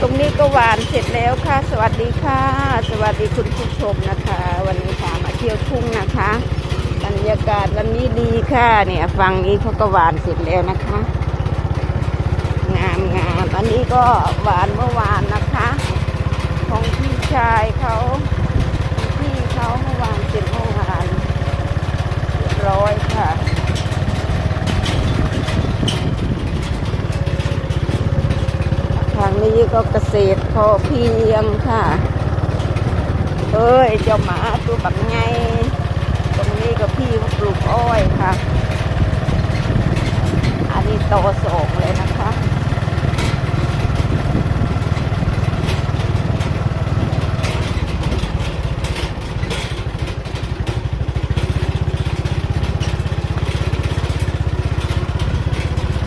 ตรงนี้ก็หวานเสร็จแล้วค่ะ สวัสดีค่ะ สวัสดีคุณผู้ชมนะคะ วันนี้พามาเที่ยวทุ่งนะคะบรรยากาศวันนี้ดีค่ะเนี่ยฝั่งนี้เขาก็หวานเสร็จแล้วนะคะ งามงามอันนี้ก็หวานเมื่อวานนะคะ ของพี่ชายเขาพี่เขาเมื่อวานเสร็จเมื่อวานเรียบร้อยค่ะ ทางนี้ก็เกษตร พอเพียงค่ะ เอ้ย เจ้าหมาตัวแบบไง ตรงนี้ก็พี่ปลูกอ้อยค่ะ อันนี้โตโศกเลยนะคะ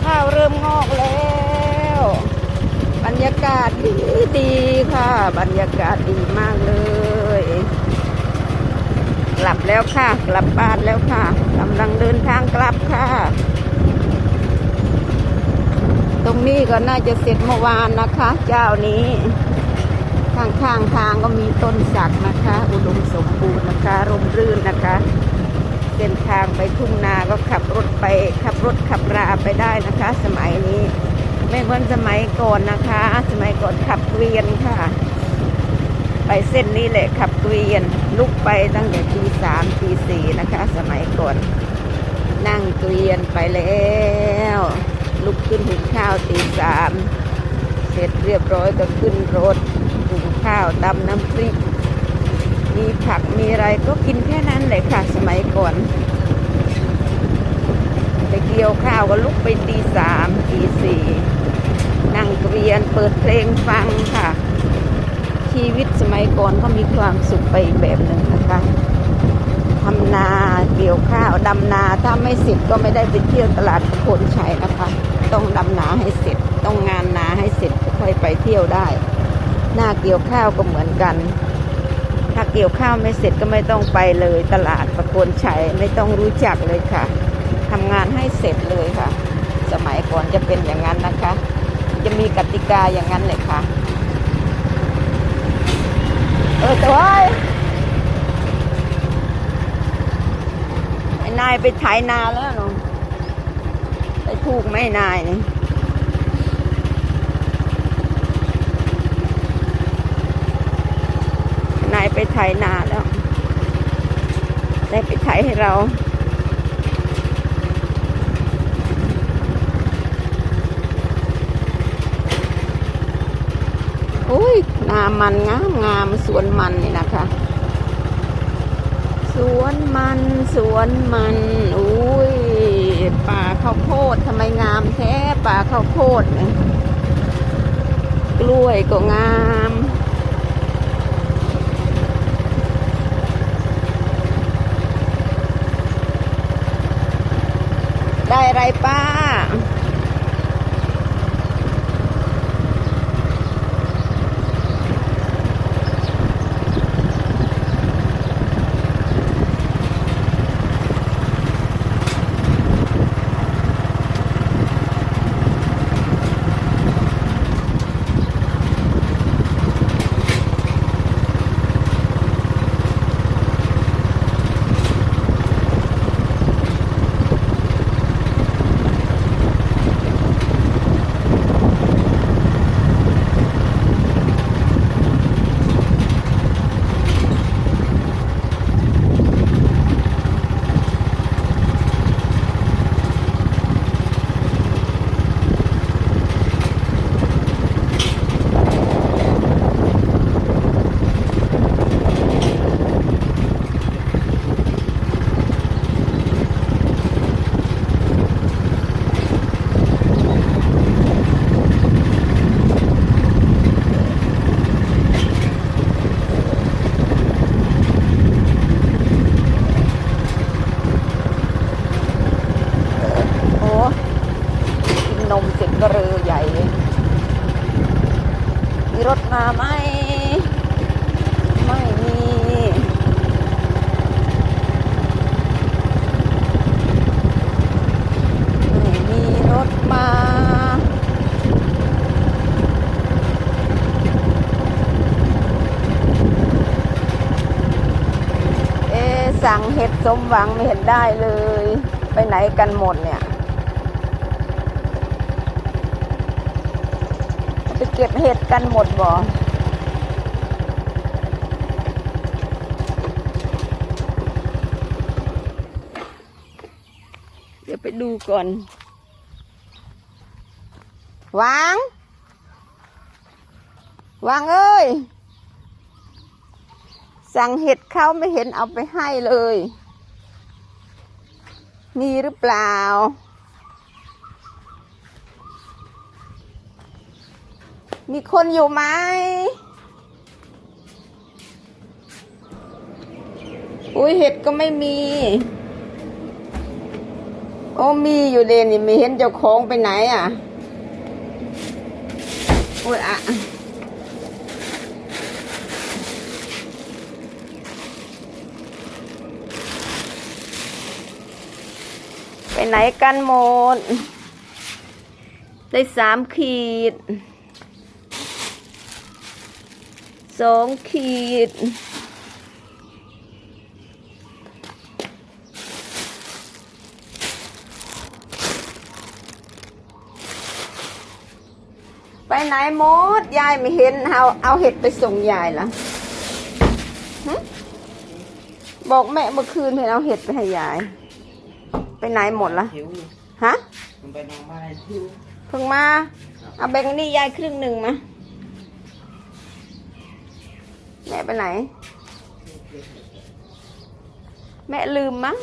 ข้าวเริ่มงอกแล้ว บ รรยากาศดีดีค่ะ บรรยากาศดีมากเลย กลับแล้วค่ะ กลับบ้านแล้วค่ะกำลังเดินทางกลับค่ะ ตรงนี้ก็น่าจะเสร็จเมื่อวานนะคะ เจ้านี้ข้างๆทางก็มีต้นสักนะคะ อุดมสมบูรณ์นะคะร่มรื่นนะคะเส้นทางไปทุ่งนาก็ขับรถไปขับรถขับราไปได้นะคะ สมัยนี้ ไม่เหมือนสมัยก่อนนะคะ สมัยก่อนขับเกวียนค่ะ ไปเส้นนี้แหละขับเกวียน ลุกไปตั้งแต่ตีสามตีสี่นะคะ สมัยก่อน นั่งเกวียนไปแล้ว ลุกขึ้นหุงข้าวตีสามเสร็จเรียบร้อยก็ขึ้นรถหุงข้าวตำน้ำพริก มีผักมีอะไรก็กินแค่นั้นเลยค่ะ สมัยก่อน เกี่ยวข้าวก็ลุกไปตีสามตีสี่นั่งเกวียนเปิดเพลงฟังค่ะ ชีวิตสมัยก่อนก็มีความสุขไปแบบหนึ่งนะคะทำนาเกี่ยวข้าวดำนาถ้าไม่เสร็จก็ไม่ได้ไปเที่ยวตลาดโคนชัยนะคะ ต้องดำนาให้เสร็จ ต้องงานนาให้เสร็จค่อยไปเที่ยวได้ หน้าเกี่ยวข้าวก็เหมือนกัน ถ้าเกี่ยวข้าวไม่เสร็จก็ไม่ต้องไปเลยตลาดประโคนชัยไม่ต้องรู้จักเลยค่ะ ทำงานให้เสร็จเลยค่ะ สมัยก่อนจะเป็นอย่างนั้นนะคะ จะมีกติกาอย่างนั้นเลยค่ะ เออแต่ว่าไอ้นายไปไถนาแล้วเนาะไปถูกไหมนายนี่นายไปไถนาแล้ว ได้ไปไถให้เรา อุ้ยนามันงามงามสวนมันนี่นะคะ สวนมันสวนมันอุ้ยป่าข้าวโพดทำไมงามแท้ป่าข้าวโพดเนี่ยกล้วยก็งามได้อะไรป้า กเบลอใหญ่ มีรถมาไหม ไม่มีมีรถมาสั่งเห็ดสมหวังไม่เห็นได้เลย ไปไหนกันหมดเนี่ย ก็บเห็ดกันหมดบ่เดี๋ยวไปดูก่อน วาง วางเอ้ย สั่งเห็ดเขาไม่เห็นเอาไปให้เลย มีหรือเปล่า มีคนอยู่ไหม อุ้ยเห็ดก็ไม่มี โอ้มีอยู่เดนนี่ไม่เห็นเจ้าของไปไหนอะโอ้ยอะไปไหนกันหมด ได้สามขีด สองขีด ไปไหนหมด ยายไม่เห็นเอาเอาเห็ดไปส่งยายละหึบอกแม่เมื่อคืนเห็นเอาเห็ดไปให้ยาย ไปไหนหมดละหิวฮะมันไปนอนบ้านหิวเพิ่งมา เอาแบงค์นี่ยายครึ่งหนึ่งมา แม่ไปไหน แม่ลืมมั้ง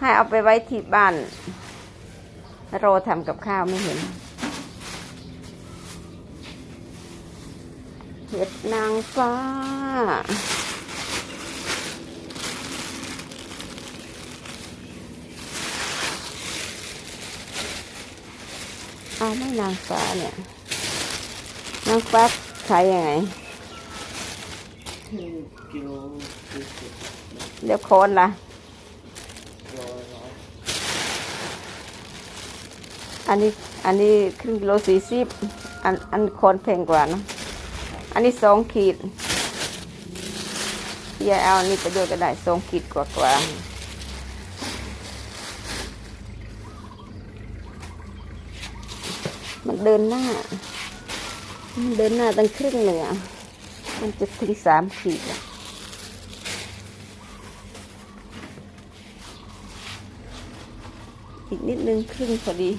ให้เอาไปไว้ที่บ้าน โรทำกับข้าวไม่เห็น เห็ดนางฟ้า เอาไม่นางฟ้าเนี่ยนางฟ้าขายยังไง กิโลสี่สิบเดี๋ยวโคนละโลร้อยอันนี้อันนี้ครึ่งกิโลสี่สิบอันอันโคนแพงกว่านะอันนี้สองขีดยายเอาอันนี้ไปด้วยก็ได้สองขีดกว่ากว่ามันเดินหน้า มันเดินหน้าตั้งครึ่งเลยอะ มันจะถึงสามขีดอะอีกนิดนึงครึ่งพอดี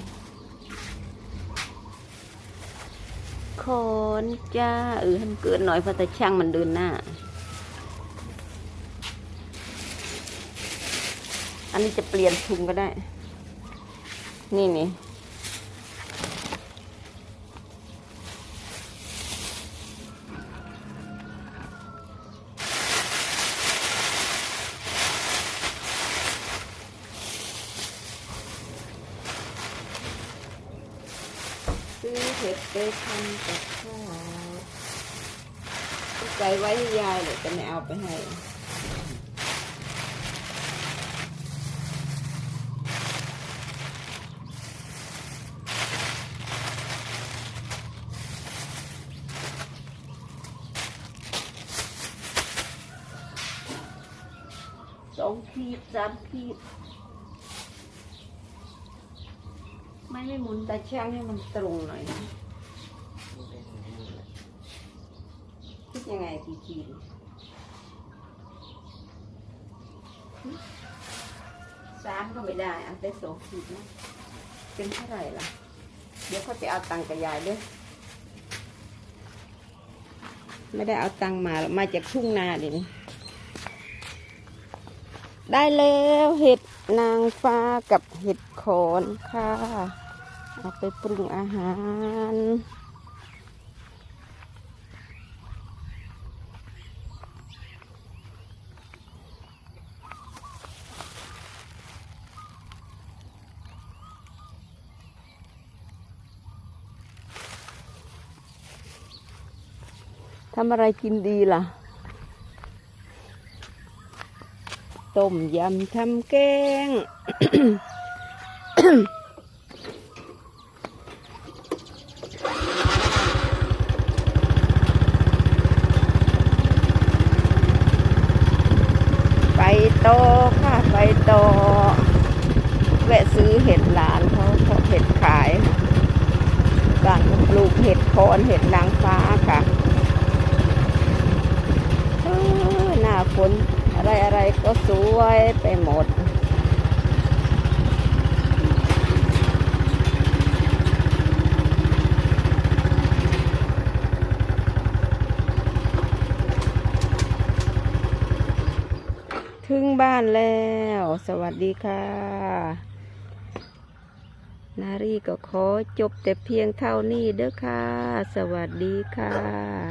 คอนจ้าเออให้มันเกินหน่อยเพราะแต่ช่างมันเดินหน้า อันนี้จะเปลี่ยนถุงก็ได้ นี่นี่ เห็ดไปทำกับข้าวใส่ไว้ให้ยายเลยจะไม่เอาไปให้สองขีดสามขีด ไม่ไม่หมุนตาช่างให้มันตรงหน่อยนะคิดยังไงกี่ขีดหึสามก็ไม่ได้เอาไปสองขีดนะเป็นเท่าไหร่ล่ะ เดี๋ยวเขาจะเอาตังค์กับยายด้วย ไม่ได้เอาตังค์มาหรอกมาจากทุ่งนาเดี๋ยวนี้ได้แล้วเห็ดนางฟ้ากับเห็ดโคนค่ะ เอาไปปรุงอาหารทำอะไรกินดีล่ะ ต้มยำทำแกง ม ต่อค่ะไปต่อแวะซื้อเห็ดหลานเขาเขาเห็ดขายบ้านปลูกเห็ดโคนเห็ดนางฟ้าค่ะเออหน้าฝนอะไรอะไรก็สวยไปหมด ถึงบ้านแล้ว สวัสดีค่ะ นารีก็ขอจบแต่เพียงเท่านี้เด้อค่ะ สวัสดีค่ะ